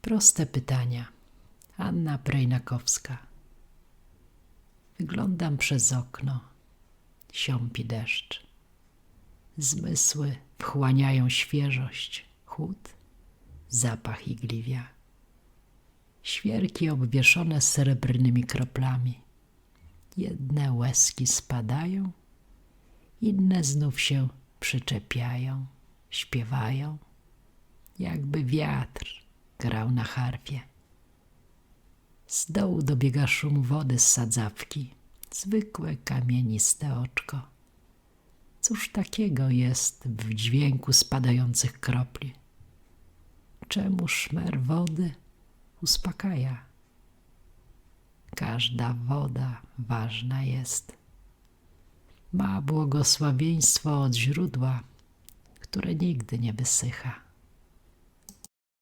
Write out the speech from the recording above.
Proste pytania. Anna Prejnakowska. Wyglądam przez okno. Siąpi deszcz. Zmysły wchłaniają świeżość, chłód, zapach igliwia. Świerki obwieszone srebrnymi kroplami. Jedne łezki spadają, inne znów się przyczepiają, śpiewają, jakby wiatr grał na harfie. Z dołu dobiega szum wody z sadzawki, zwykłe kamieniste oczko. Cóż takiego jest w dźwięku spadających kropli? Czemu szmer wody uspokaja? Każda woda ważna jest. Ma błogosławieństwo od źródła, które nigdy nie wysycha.